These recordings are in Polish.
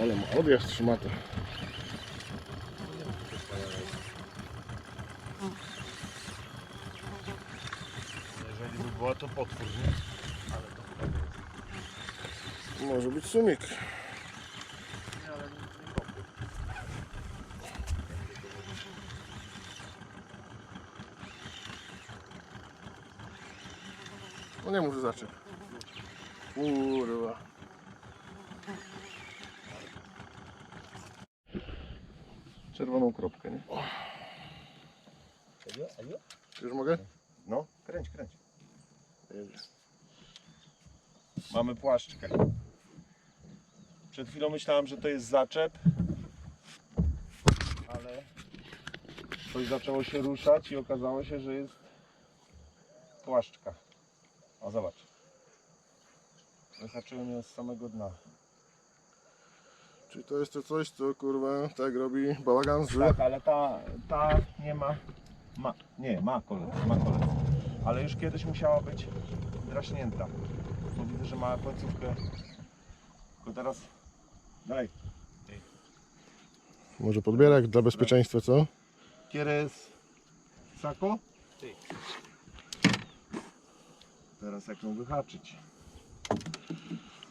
Ale ma odjazd szmata. Jeżeli by była to potwór, nie? Ale to chyba nie jest. Może być sumik. Nie, ale nie kopie. No nie. Kurwa. Czerwoną kropkę, nie? Już mogę? No, kręć, kręć. Mamy płaszczkę. Przed chwilą myślałem, że to jest zaczep, ale coś zaczęło się ruszać i okazało się, że jest płaszczka. O, zobacz. Zahaczyłem ją z samego dna. Czyli to jest to coś, co kurwa tak robi bałagan z... Tak, ale ta, ta nie ma, ma, nie, ma kolec, ma kolec. Ale już kiedyś musiała być draśnięta. Bo widzę, że ma końcówkę. Tylko teraz, daj. Może podbierak dla bezpieczeństwa, co? ¿Quieres saco? Teraz jak ją wyhaczyć?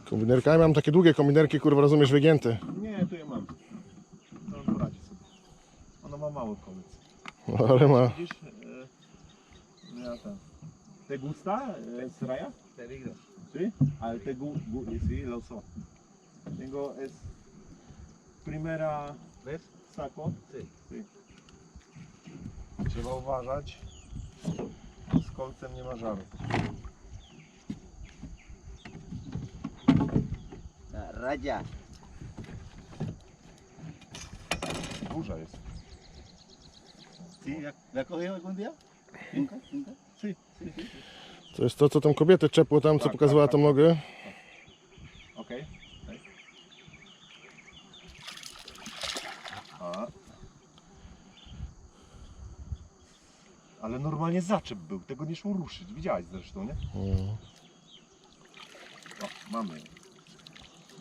Kombinerka. Ja mam takie długie kombinerki, kurwa, rozumiesz, wygięte. Nie, tu je mam. To on poradzi sobie. Ona ma mały kolec. No, ale ma... Widzisz? E, ja ten. ¿Te gusta eh, Soraya? Te digo. Sí, al te gu, gu, sí, lo so. Tengo es primera ¿Ves? saco. Sí. Sí. Trzeba uważać. Z kolcem nie ma żaru. Raya. Burza jest. ¿Sí? ¿La, cogido algún día? ¿Nunca? ¿Nunca? Sí. Sí, sí. To jest to, co tą kobietę czepło tam, co Tak, pokazywała tak, tą tak. nogę. Okej. Okay. A. Ale normalnie zaczep był, tego nie szło ruszyć. Widziałeś zresztą, nie? No. O, mamy.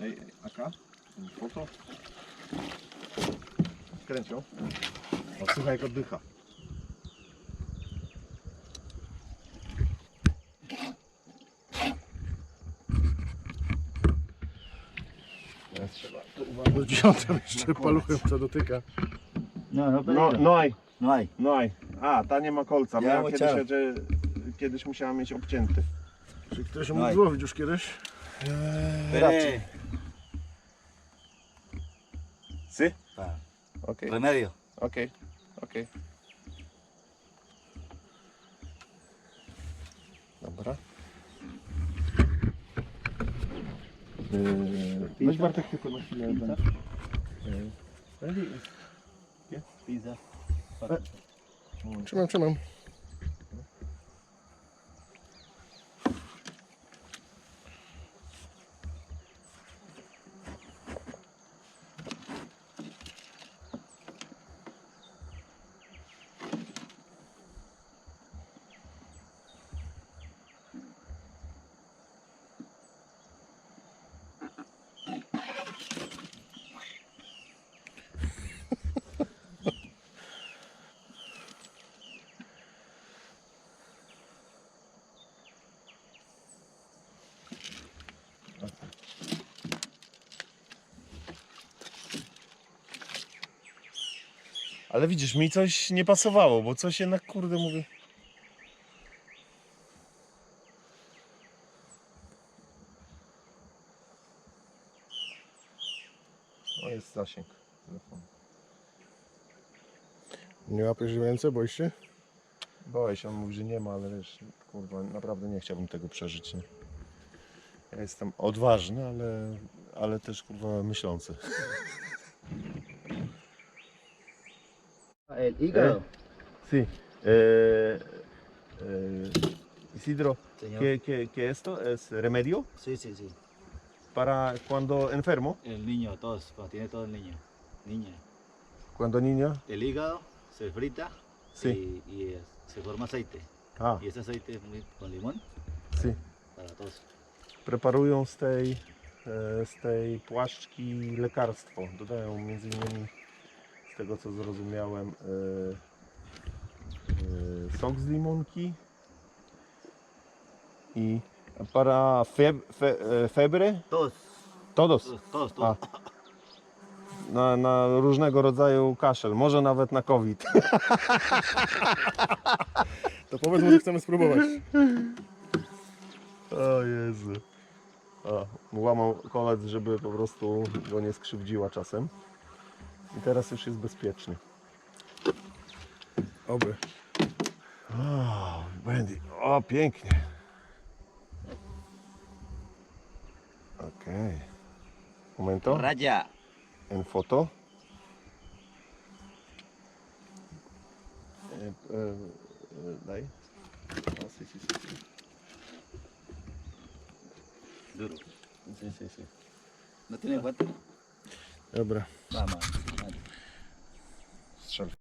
Ej, ej, Aka, foto. Kręcią. O, słuchaj jak oddycha. Teraz trzeba tu uważać. Do dziewiątym jeszcze paluchem co dotyka. No, no, No, no aj, No no aj. A, ta nie ma kolca. Ja Ja kiedyś, chciałem. że, kiedyś musiała mieć obcięty. Czy ktoś ją Daj. mógł złowić już kiedyś? Raczej. Sy? Pa. Okej, Remedio. okej, okej. Dobra. Yy, weź Bartek tylko na chwilę. ten. Yy? Pizza. Trzymam, trzymam. Ale widzisz, mi coś nie pasowało, bo coś jednak kurde mówię. O, jest zasięg telefonu. Nie łapiesz ręce, boisz się? Boję się, on mówi, że nie ma, ale wiesz, kurwa, naprawdę nie chciałbym tego przeżyć, nie? Ja jestem odważny, ale, ale też kurwa myślący. El hígado. Sí. Eh, eh, Isidro, Señor. ¿qué, qué, qué esto es remedio Sí, sí, sí. para cuando enfermo? El niño, todos, cuando tiene todo el niño. Niña. Cuando niño. El hígado se frita Sí. y, y, eh, se forma aceite. A, Y ese aceite es muy, con limón sí. para todos. Preparują z tej z tej płaszczki lekarstwo. Dodają między innymi tego co zrozumiałem e, e, sok z limonki i para feb, fe, e, febre, Todos, todos, todos, todos. A, todos. na, na różnego rodzaju kaszel, może nawet na COVID. To powiedz mu, że chcemy spróbować. O Jezu. O, łamał kolec, żeby po prostu go nie skrzywdziła czasem. I teraz już jest bezpieczny. Oby. O, Bendy. O, pięknie. Okej. Okay. Momento. Raya. En foto. E, e, e, daj. O, si, si, si. Duro. Si, si, si. ¿No tiene guante? Dobra. Vamos.